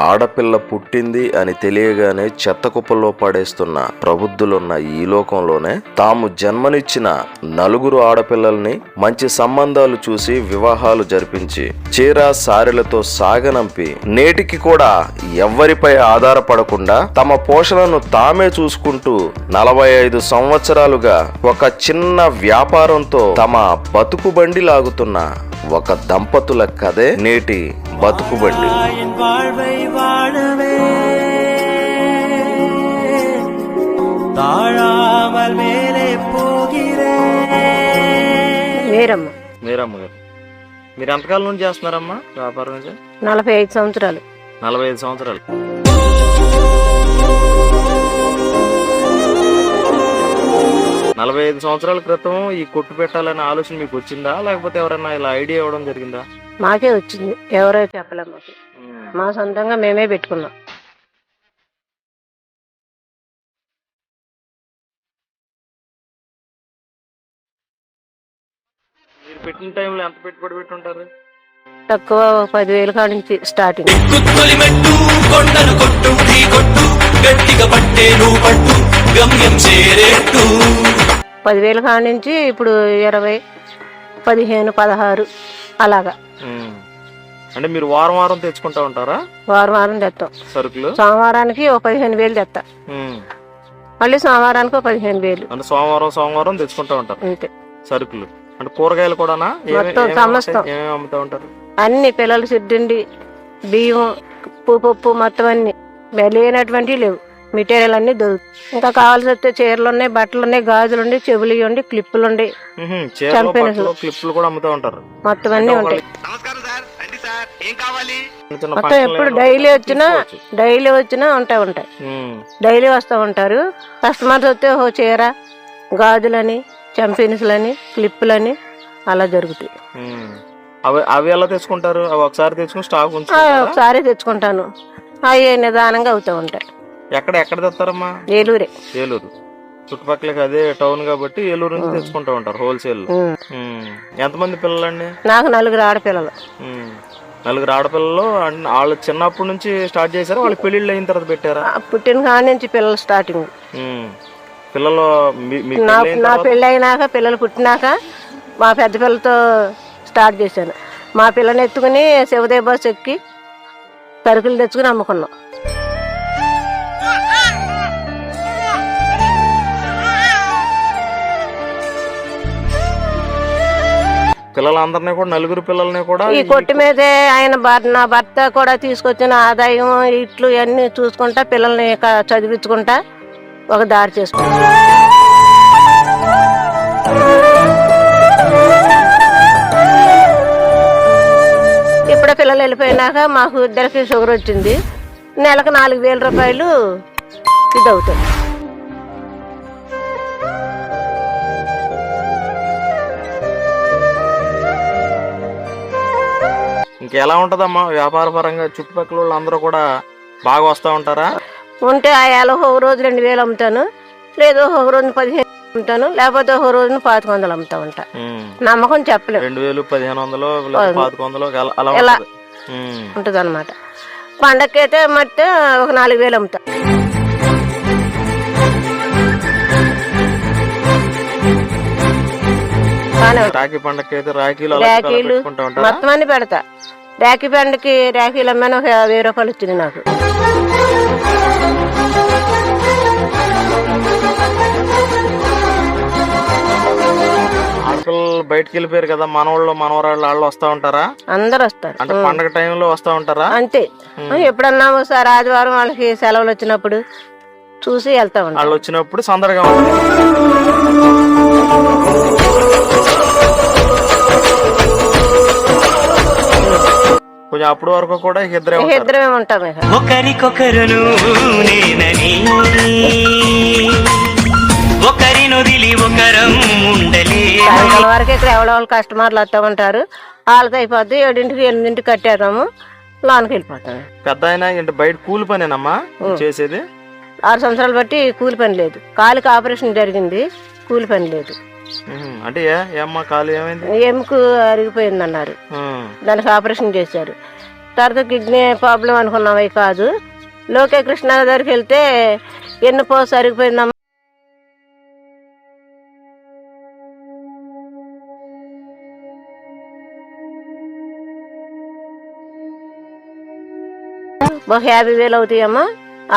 ఆడపిల్ల పుట్టింది అని తెలియగానే చెత్త కుప్పల్లో పడేస్తున్న ప్రబుద్ధులున్న ఈ లోకంలోనే తాము జన్మనిచ్చిన నలుగురు ఆడపిల్లల్ని మంచి సంబంధాలు చూసి వివాహాలు జరిపించి చీర సారెలతో సాగనంపి నేటికి కూడా ఎవ్వరిపై ఆధారపడకుండా తమ పోషణను తామే చూసుకుంటూ నలభై ఐదు సంవత్సరాలుగా ఒక చిన్న వ్యాపారంతో తమ బతుకు బండి లాగుతున్న ఒక దంపతుల కథే నేటి బతుకు బండి. வாழ்வை வாழவே தாழாமல் மேலே போகிறேன் వేరమ్మ మీరమ్మ గారు మీరు ఎంతకాలం నుంచి చేస్తున్నారమ్మా వ్యాపారం ఇది నలభై ఐదు సంవత్సరాలు నలభై ఐదు సంవత్సరాలు నలభై ఐదు సంవత్సరాల క్రితం ఈ కొట్టు పెట్టాలనే ఆలోచన మీకు వచ్చిందా లేకపోతే ఎవరైనా ఇలా ఐడియా ఇవ్వడం జరిగిందా మాకే వచ్చింది. ఎవరో చెప్పలేం మాకు. మా సొంతంగా మేమే పెట్టుకున్నాం. మీరు పెట్టిన టైంలో ఎంత పెట్టుబడి పెట్టుంటారు? తక్కువ పదివేలు కాడ నుంచి స్టార్టింగ్ కుత్తొలి మెట్టు కొండను కొట్టు ఢీ కొట్టు గట్టిగా పట్టే నువ్వు పట్టు గమ్యం చేరేట్టు. పదివేల కాడ నుంచి ఇప్పుడు ఇరవై పదిహేను పదహారు అలాగా. అంటే మీరు వారం వారం తెచ్చుకుంటా ఉంటారా? వారం వారం తెస్తాం సరుకులు? సోమవారానికి ఒక పదిహేను వేలు తెస్తా. మళ్ళీ సోమవారానికి ఒక పదిహేను వేలు. అంటే సోమవారం సోమవారం తెచ్చుకుంటా ఉంటారు. అంతే. సరుకులు. అంటే కూరగాయలు కూడానా? సమస్తం. ఏమేమి అమ్ముతా ఉంటారు? అన్ని పిల్లలు సిద్ధిండి బియ్యం పప్పు మొత్తం అన్ని. లేనటువంటివి లేవు. మెటీరియల్ అన్ని దొరుకుతాయి. ఇంకా కావాల్సి వస్తే చీరలు ఉన్నాయి బట్టలు ఉన్నాయి గాజులు ఉన్నాయి చెవులు ఉండి క్లిప్పులు ఉన్నాయి. క్లిప్లు కూడా అమ్ముతా ఉంటారు. మొత్తం అన్ని ఉంటాయి. మొత్తం ఎప్పుడు డైలీ ఉంటే వచ్చినా. డైలీ వచ్చినా ఉంటాయి ఉంటాయి. డైలీ వస్తూ ఉంటారు. కస్టమర్స్ వస్తే ఓ చీర గాజులని చంపిన్స్లని క్లిప్పులని అలా జరుగుతాయి. అవి అవి ఎలా తెచ్చుకుంటారు? అవి ఒకసారి తెచ్చుకుని స్టాక్ ఆ, ఉంచుకుంటారా? ఒకసారి తెచ్చుకుంటాను. అవి నిదానంగా అవుతూ ఉంటాయి. ఎక్కడ ఎక్కడ తెస్తారమ్మా? ఏలూరే. ఏలూరు. చుట్టుపక్కలకి అదే టౌన్ కాబట్టి ఏలూరు నుంచి తెచ్చుకుంటా ఉంటారు హోల్సేల్. ఎంతమంది పిల్లలండి? నాకు నలుగురు ఆడపిల్లలు. నలుగురు ఆడపిల్లలు వాళ్ళు చిన్నప్పటి నుంచి స్టార్ట్ చేశారా? వాళ్ళకి పెళ్ళిళ్ళు అయిన తర్వాత పెట్టారా? పుట్టిన కాడ నుంచి పిల్లలు స్టార్టింగ్. పిల్లలు నా పెళ్ళి అయినాక పిల్లలు పుట్టినాక మా పెద్ద పిల్లలతో స్టార్ట్ చేశాను. మా పిల్లని ఎత్తుకుని శివదేవ్ బస్ ఎక్కి సరుకులు తెచ్చుకుని అమ్ముకున్నాం. పిల్లలందరినీ కూడా నలుగురు పిల్లల్ని కూడా ఈ కొట్టు మీదే ఆయన నా భర్త కూడా తీసుకొచ్చిన ఆదాయం ఇట్లు ఇవన్నీ చూసుకుంటా పిల్లల్ని చదివించుకుంటా ఒక దారి చేసుకుంటా. ఇప్పుడు పిల్లలు వెళ్ళిపోయినాక మాకు ఇద్దరికి షుగర్ వచ్చింది. నెలకు నాలుగు వేల రూపాయలు ఇది అవుతుంది ఇంకెలా ఉంటదమ్మా? వ్యాపార పరంగా చుట్టుపక్కల వాళ్ళు అందరూ కూడా బాగా వస్తా ఉంటారా? ఉంటే ఆ ఏళ్ళ ఒక రోజు రెండు వేలు అమ్ముతాను. లేదు ఒక రోజు పదిహేను అమ్ముతాను. లేకపోతే ఒక రోజున పాతిక వందలు అమ్ముతా ఉంటా. నమ్మకం చెప్పలేము రెండు వేలు పదిహేను వందలు పాతిక వందలు అలా- ఎలా? ఉంటది. అనమాట పండగకైతే మట్టి ఒక నాలుగు వేలు అమ్ముతా. రాఖీ పండగకి అయితే రాఖీలు రాఖీలు మొత్తం అన్ని పెడతా. రాఖీ పండుగకి రాఖీలు అమ్మాను ఒక వెయ్యి రూపాయలు వచ్చింది నాకు. ఆడపిల్లలు బయటకు వెళ్ళిపోయారు కదా మనవాళ్ళు మనవరాళ్ళు వాళ్ళు వస్తా ఉంటారా? అందరు వస్తారు. అంటే పండగ టైంలో వస్తా ఉంటారా? అంతే. ఎప్పుడన్నా ఒకసారి ఆదివారం వాళ్ళకి సెలవులు వచ్చినప్పుడు చూసి వెళ్తా ఉంటాం. వాళ్ళు వచ్చినప్పుడు సందడిగా ఉంటుంది కొంచెం అప్పటి వరకు కూడా ఇద్దరే ఇద్దరమే ఉంటాం ఒకరికొకరును నేనని ఒకరి నొదిలి ఒకరం ఉండలే సాయంకాలం వరకు ఇక్కడ వాళ్ళు కస్టమర్లు వస్తూ ఉంటారు. వాళ్ళతో అయిపోద్ది ఏడింటికి ఎనిమిదింటికి కట్టేద్దాము లోనికి వెళ్ళిపోతాం. పెద్ద ఆయన అంటే బయట కూలి పనేనమ్మా చేసేది? ఆరు సంవత్సరాలు బట్టి కూలి పని లేదు. కాలుకి ఆపరేషన్ జరిగింది కూలి పని లేదు. అంటే ఏ ఏమ్మా కాలు ఏమైంది? ఎముక అరిగిపోయింది అన్నారు. దానికి ఆపరేషన్ చేశారు. తర్వాత కిడ్నీ ప్రాబ్లం అనుకున్నాం అవి కాదు. లోకే కృష్ణ దగ్గరికి వెళ్తే ఎన్నుపో సరిపోయిందమ్మా ఒక యాభై వేలు అవుతాయమ్మా.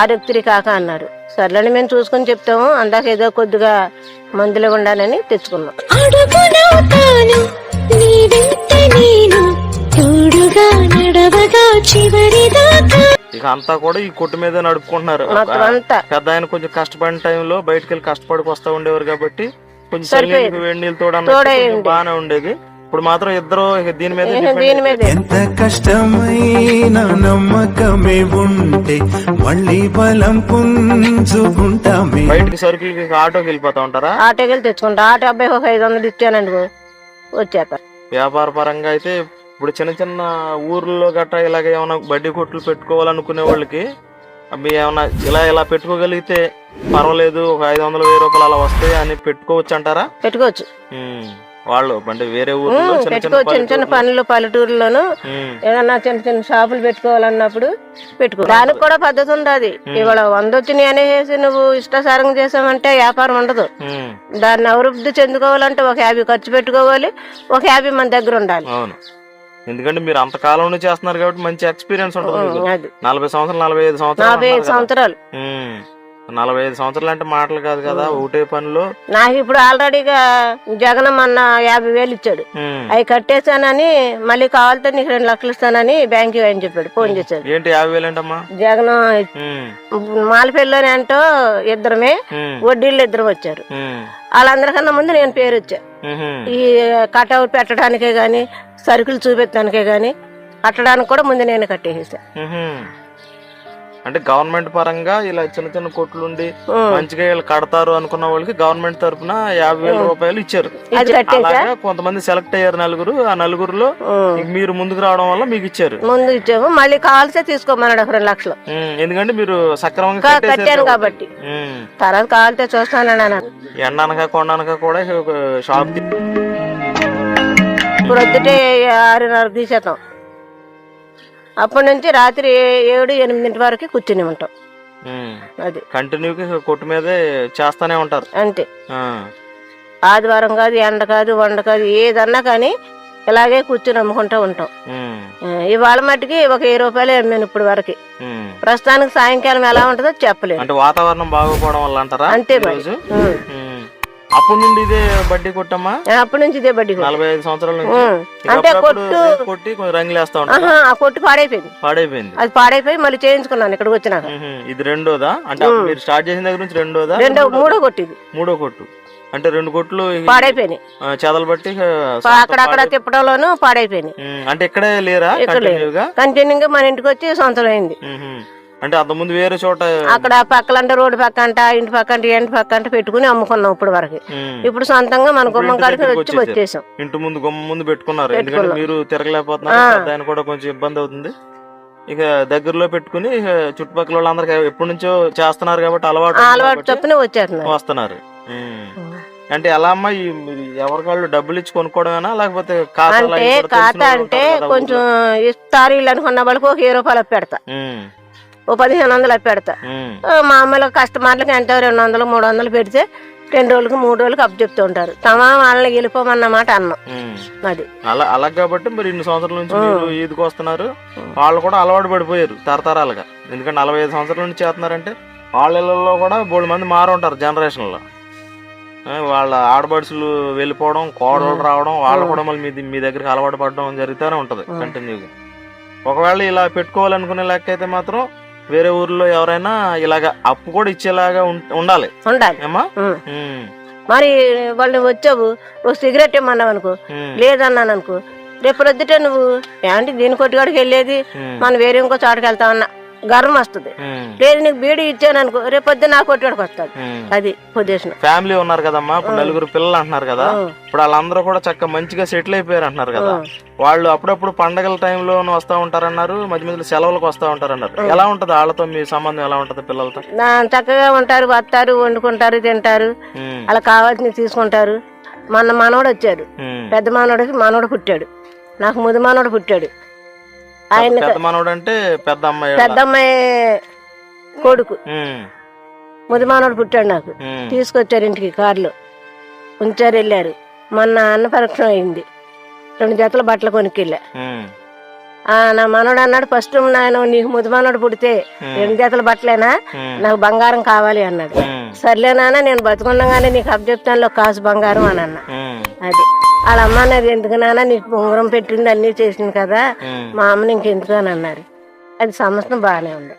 ఆరోగ్యశ్రీ కాక అన్నారు. సర్లేని మేము చూసుకొని చెప్తాము అందాక ఏదో కొద్దిగా మందులు ఉండాలని తెచ్చుకున్నాం. ఇక అంతా కూడా ఈ కొట్టు మీదే నడుపుకుంటున్నారు. పెద్ద ఆయన కొంచెం కష్టపడిన టైంలో బయటకు వెళ్ళి కష్టపడి వస్తూ ఉండేవారు కాబట్టి కొంచెం వేడి నీళ్ళు తోడు తోడేయండి. బాగానే ఉండేది. ఇప్పుడు మాత్రం ఇద్దరు దీని మీద దీని మీద ఎంత కష్టమైన నమ్మకమే ఉంటే మళ్ళీ బలం పుంజుకుంటామే. బయటికి సరుకులకి ఇక ఆటోకి వెళ్ళిపోతా ఉంటారా? ఆటోకి వెళ్ళి తెచ్చుకుంటా. ఆటో అబ్బాయి ఒక ఐదు వందలు ఇచ్చానండి వచ్చాక వ్యాపార పరంగా అయితే ఇప్పుడు చిన్న చిన్న ఊర్లో గట్రా ఇలాగ ఏమైనా బడ్డీ కొట్లు పెట్టుకోవాలనుకునే వాళ్ళకి అవి ఏమైనా ఇలా ఇలా పెట్టుకోగలిగితే పర్వాలేదు ఒక ఐదు వందలు వెయ్యి రూపాయలు అలా వస్తాయి అని పెట్టుకోవచ్చు అంటారా? పెట్టుకోవచ్చు. వాళ్ళు అంటే వేరే ఊర్లో ఉమ్, చిన్న చిన్న పనులు పల్లెటూరులోను. ఏదన్నా చిన్న చిన్న షాపులు పెట్టుకోవాలన్నప్పుడు పెట్టుకో. దానికి కూడా పద్ధతి ఉంది ఇవాళ వంద వచ్చినాయి అనేసి నువ్వు ఇష్టాసారంగా చేసావంటే వ్యాపారం ఉండదు. దాన్ని అభివృద్ధి చెందుకోవాలంటే ఒక యాభై ఖర్చు పెట్టుకోవాలి. ఒక యాభై మన దగ్గర ఉండాలి. అవును. ఎందుకంటే మీరు అంత కాలం నుంచి చేస్తున్నారు కాబట్టి మంచి ఎక్స్పీరియన్స్ ఉంటుంది నలభై సంవత్సరాలు నలభై ఐదు సంవత్సరాలు. సంవత్సరాలు. నలభై ఐదు సంవత్సరాలు అంటే మాటలు కాదు కదా ఒకటే పనిలో నాకు ఇప్పుడు ఆల్రెడీగా జగన్ మొన్న యాభై వేలు ఇచ్చాడు. అవి కట్టేశానని మళ్ళీ కావాలితే నీకు రెండు లక్షలు ఇస్తానని బ్యాంక్ అని చెప్పాడు ఫోన్ చేశాడు ఏంటి యాభై వేలు ఏంటమ్మా జగన్. మాలపల్లిలోనే అంటూ ఇద్దరమే. వడ్డీళ్ళు ఇద్దరు వచ్చారు. వాళ్ళందరికన్నా ముందు నేను పేరు వచ్చా. ఈ కటౌట్ పెట్టడానికే గాని సరుకులు చూపెట్టడానికే గాని కట్టడానికి కూడా ముందు నేను కట్టేసా ఉహుం. అంటే గవర్నమెంట్ పరంగా ఇలా చిన్న చిన్న కొట్లు ఉండి. మంచిగా వీళ్ళు కడతారు అనుకున్న వాళ్ళకి గవర్నమెంట్ తరపున యాభై వేల రూపాయలు ఇచ్చారు. అలాగా కొంతమంది సెలెక్ట్ అయ్యారు నలుగురు. ఆ నలుగురులో మీరు ముందుకు రావడం వల్ల మీకు ఇచ్చారు. ముందు ఇచ్చాము. మళ్ళీ కావాల్సే తీసుకోమన్నాడు రెండు లక్షలు. ఎందుకంటే మీరు సక్రమంగా కా- కట్టేశారు కట్టాను కాబట్టి. తర్వాత చూస్తానని అన్నాను ఎండనక కొండనక కూడా ఒక షాప్ ది- ఇప్పుడు వద్దుటే ఆరున్నరకు తీసేద్దాం. అప్పటి నుంచి రాత్రి ఏడు ఎనిమిదింటి వరకు కూర్చుని ఉంటాం. అది. కంటిన్యూగా కొట్టు మీదే చేస్తానే ఉంటారు. అంతే. ఆదివారం కాదు ఎండ కాదు వండ కాదు ఏదన్నా కానీ ఇలాగే కూర్చుని అమ్ముకుంటూ ఉంటాం. ఇవాళ మట్టుకి ఒక వెయ్యి రూపాయలు అమ్మాను ఇప్పుడు వరకు. ప్రస్తుతానికి సాయంకాలం ఎలా ఉంటుందో చెప్పలేను. అంటే వాతావరణం బాగోపోవడం వల్ల అంటారా అంతే. అప్పటి నుండి ఇదే బడ్డీ కొట్టమ్మా? అప్పటి నుంచి ఇదే బడ్డీ కొట్టు. నలభై ఐదు సంవత్సరాల నుంచి. అంటే కొట్టు కొట్టి కొంచెం రంగులేస్తా ఉంటారు. ఆహా, ఆ కొట్టు పాడైపోయింది. పాడైపోయింది. అది పాడైపోయి మళ్ళీ చేయించుకున్నాను ఇక్కడికి వచ్చినాక. ఉహుం. ఇది రెండోదా? అంటే మీరు స్టార్ట్ చేసిన దగ్గర నుంచి రెండోదా? రెండో మూడో కొట్టు ఇది. మూడో కొట్టు. అంటే రెండు కొట్లు పాడైపోయినాయి. చెదలు బట్టి అక్కడక్కడ తిప్పడంలోనూ పాడైపోయినాయి. అంటే ఇక్కడే లేరా కంటిన్యూగా కంటిన్యూగా మన ఇంటికి వచ్చి సొంతం అయింది. అంటే అంతకుముందు వేరే చోట అక్కడ పక్కలంటే రోడ్డు పక్క అంట ఇంటి పక్క అంటే ఇంటి పక్క అంటే పెట్టుకుని అమ్ముకున్నాం ఇప్పుడు వరకు. ఇప్పుడు సొంతంగా మన గుమ్మం కాడికి వచ్చి. వచ్చేసాం. ఇంటి ముందు గుమ్మ ముందు పెట్టుకున్నారు. ఎందుకంటే మీరు తిరగలేకపోతున్నారు ఆయన కూడా కొంచెం ఇబ్బంది అవుతుంది. ఇక దగ్గరలో పెట్టుకుని చుట్టుపక్కల వాళ్ళందరికి ఎప్పటి నుంచో చేస్తున్నారు కాబట్టి అలవాటు అలవాటు చొప్పున వచ్చేస్తున్నారు. వస్తున్నారు. అంటే ఎలా అమ్మా ఈ మీరు ఎవరికి వాళ్ళు డబ్బులు ఇచ్చి కొనుక్కోవడమేనా లేకపోతే అంటే ఖాతా అంటే కొంచెం ఇస్తారు అనుకున్న వాళ్ళకి ఒక వెయ్యి రూపాయలు పెడతా. ఓ పదిహేను వందలు పెడతా. ఉమ్, ఆ, మామూలుగా కస్టమర్లకి ఎంత రెండు వందలు మూడు వందలు పెడితే రెండు రోజులకి మూడు రోజులకి అప్పు చెప్తూ ఉంటారు. తమా వాళ్ళని వెళ్ళిపోమన్నమాట అన్నం. అది అలా అలా కాబట్టి మరి ఇన్ని సంవత్సరాల నుంచి మీరు ఈదుకు వస్తున్నారు. వాళ్ళు కూడా అలవాటు పడిపోయారు తరతరాలుగా. ఎందుకంటే నలభై ఐదు సంవత్సరాల నుంచి చేస్తున్నారంటే వాళ్ళ ఇళ్ళల్లో కూడా బోడు మంది మారు ఉంటారు జనరేషన్లో. వాళ్ళ ఆడబడుసులు వెళ్ళిపోవడం కోడలు రావడం వాళ్ళు కూడా మళ్ళీ మీ మీ దగ్గరికి అలవాటు పడడం జరుగుతూనే ఉంటది కంటిన్యూగా. ఒకవేళ ఇలా పెట్టుకోవాలనుకునే లెక్క అయితే మాత్రం వేరే ఊర్లో ఎవరైనా ఇలాగ అప్పు కూడా ఇచ్చేలాగా ఉండాలి. ఉండాలి. ఏమా మరి వాళ్ళు వచ్చావు ఒక సిగరెట్ ఇమ్మన్నావు అనుకో లేదన్నాను అనుకో రేపు ప్రొద్దుటే నువ్వు ఏంటి దీని కొట్టుకాడికి వెళ్ళేది? మనం వేరే ఇంకో చోటకి వెళ్తామన్నా. గర్వం వస్తుంది. లేదు నీకు బీడీ ఇచ్చాను అనుకో రేపు పొద్దున్న నా కొట్టుకాడికి వస్తాడు. అది పొజిషన్ ఫ్యామిలీ ఉన్నారు కదమ్మా ఇప్పుడు నలుగురు పిల్లలు అంటున్నారు కదా ఇప్పుడు వాళ్ళందరూ కూడా చక్కగా మంచిగా సెటిల్ అయిపోయారు అంటున్నారు కదా. వాళ్ళు అప్పుడప్పుడు పండగల టైంలో వస్తా ఉంటారన్నారు మధ్య మధ్యలో సెలవులకు వస్తా ఉంటారన్నారు. ఎలా ఉంటది వాళ్ళతో మీ సంబంధం ఎలా ఉంటది పిల్లలతో? నా చక్కగా ఉంటారు వస్తారు వండుకుంటారు తింటారు. అలా కావాల్సినవి తీసుకుంటారు. మన మనవడు వచ్చాడు. పెద్ద మనవడికి మనవడు పుట్టాడు. నాకు ముది మనవడు పుట్టాడు. ఆయన పెద్ద మనవడు అంటే పెద్ద అమ్మాయి పెద్ద అమ్మాయి కొడుకు. ఉమ్, ముదిమానోడు పుట్టాడు నాకు. తీసుకొచ్చారు ఇంటికి కారులో. ఉంచారు వెళ్ళారు. మొన్న అన్న పరీక్ష అయింది. రెండు జతల బట్టలు కొనుక్కెళ్ళా. నా మనోడు అన్నాడు ఫస్ట్ నాయన నీకు ముదిమానోడు పుడితే రెండు జతల బట్టలేనా? నాకు బంగారం కావాలి అన్నాడు. ఉమ్, సర్లే నాన్న నేను బతుకుండగానే నీకు అప్పచెప్తానులో కాసు బంగారం అని అన్న. అది. వాళ్ళ అమ్మ అన్నది ఎందుకు నాన్న నీకు ఉంగరం పెట్టింది అన్నీ చేసింది కదా? మా అమ్మని ఇంకెందుకు అని అన్నారు. అది సమస్తం బాగానే ఉంది.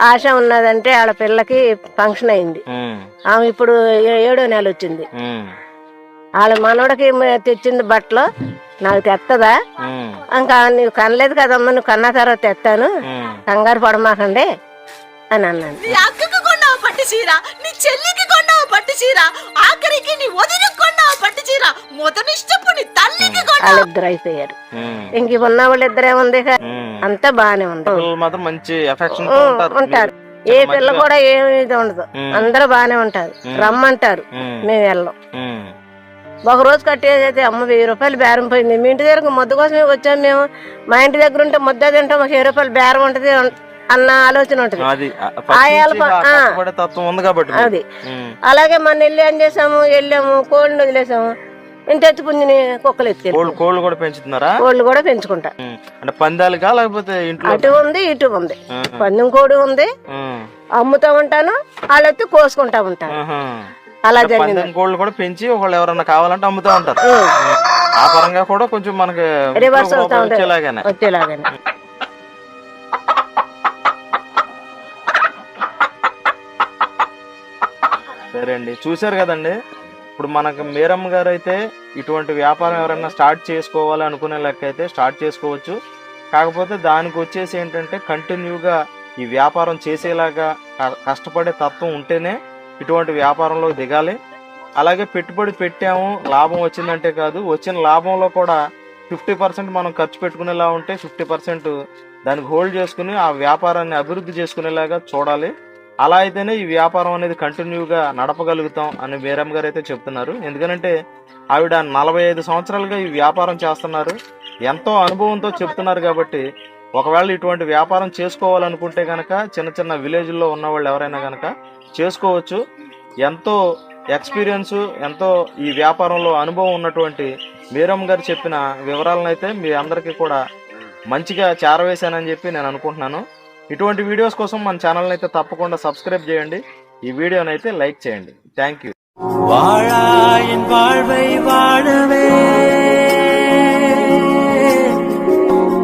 ఆశ ఉన్నదంటే వాళ్ళ పిల్లకి ఫంక్షన్ అయింది. ఆమె ఇప్పుడు ఏడో నెల వచ్చింది. వాళ్ళ మనవడికి మ- తెచ్చింది బట్టలు నాకు తెత్తదా? ఇంకా నువ్వు కనలేదు కదమ్మా నువ్వు కన్నా తర్వాత తెస్తాను. కంగారు పడమాకండి అని అన్నాను. నీ అక్కకు కొన్నావు పట్టు చీర? నీ చెల్లికి కొన్నావు పట్టు చీర ఆఖరికి నీ వదినకు కొన్నావు పట్టు చీర. మొదనిష్టపు నీ తల్లికి కొన్నావు. వాళ్ళిద్దరు అయిపోయారు. ఇంక ఉన్న వాళ్ళిద్దరే ఉంది. అంతా బాగానే ఉంది. పిల్లలు మాత్రం మంచి ఎఫెక్షన్ ఉం, ఉంటారు. ఏ పిల్ల కూడా ఏమి ఇది ఉండదు. అందరూ బాగానే ఉంటారు. రమ్మంటారు. మేము. వెళ్ళం. ఒక రోజు కట్టేదైతే అమ్మ వెయ్యి రూపాయలు బేరం పోయింది. మీ ఇంటి దగ్గర ముద్ద కోసమే వచ్చాం మేము. మా ఇంటి దగ్గర ఉంటే ముద్ద తింటాం. ఒక వెయ్యి రూపాయలు బేరం ఉంటది. అన్న ఆలోచన ఉంటది. తత్వం ఉంది కాబట్టి. అది. అలాగే మన వెళ్ళి ఏం చేసాము? వెళ్ళాము కోళ్ళని వదిలేసాము. ఎత్తు పుంజిని కుక్కలు ఎత్తుకెళ్ళి కోళ్ళు కూడా పెంచుతున్నారా? కోళ్ళు కూడా పెంచుకుంటా. అంటే పందాలుగా లేకపోతే ఇంట్లో? అటు ఉంది ఇటు ఉంది. పందెం కోడి ఉంది. అమ్ముతా ఉంటాను వాళ్ళెత్తి కోసుకుంటా ఉంటాను. అలా జరిగింది. కోళ్ళు కూడా పెంచి ఒకళ్ళు ఎవరన్నా కావాలంటే అమ్ముతా ఉంటారు. ఆ పరంగా కూడా కొంచెం మనకి రివర్స్ వచ్చేలాగానే. వచ్చేలాగానే. సరే అండి. చూశారు కదండి? ఇప్పుడు మనకు మీరమ్మ గారు అయితే ఇటువంటి వ్యాపారం ఎవరైనా స్టార్ట్ చేసుకోవాలి అనుకునే లెక్క అయితే స్టార్ట్ చేసుకోవచ్చు. కాకపోతే దానికి వచ్చేసి ఏంటంటే కంటిన్యూగా ఈ వ్యాపారం చేసేలాగా కష్టపడే తత్వం ఉంటేనే ఇటువంటి వ్యాపారంలో దిగాలి. అలాగే పెట్టుబడి పెట్టాము లాభం వచ్చిందంటే కాదు వచ్చిన లాభంలో కూడా ఫిఫ్టీ పర్సెంట్ మనం ఖర్చు పెట్టుకునేలా ఉంటే ఫిఫ్టీ పర్సెంట్ దానికి హోల్డ్ చేసుకుని ఆ వ్యాపారాన్ని అభివృద్ధి చేసుకునేలాగా చూడాలి. అలా అయితేనే ఈ వ్యాపారం అనేది కంటిన్యూగా నడపగలుగుతాం అని బీరమ్మ గారు అయితే చెప్తున్నారు. ఎందుకంటే ఆవిడ నలభై ఐదు సంవత్సరాలుగా ఈ వ్యాపారం చేస్తున్నారు. ఎంతో అనుభవంతో చెప్తున్నారు కాబట్టి ఒకవేళ ఇటువంటి వ్యాపారం చేసుకోవాలనుకుంటే కనుక చిన్న చిన్న విలేజ్లో ఉన్న వాళ్ళు ఎవరైనా కనుక చేసుకోవచ్చు. ఎంతో ఎక్స్పీరియన్స్ ఎంతో ఈ వ్యాపారంలో అనుభవం ఉన్నటువంటి మీరమ్మ గారు చెప్పిన వివరాలను అయితే మీ అందరికీ కూడా మంచిగా చేరవేశానని చెప్పి నేను అనుకుంటున్నాను. ఇటువంటి వీడియోస్ కోసం మన ఛానల్ని అయితే తప్పకుండా సబ్స్క్రైబ్ చేయండి ఈ వీడియోని అయితే లైక్ చేయండి థ్యాంక్ యూ வாழாயின் வாழ்வை வாழவே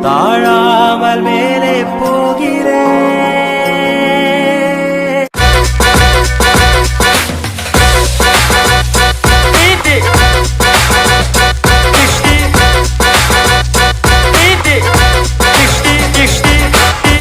தாழாமல் மேலே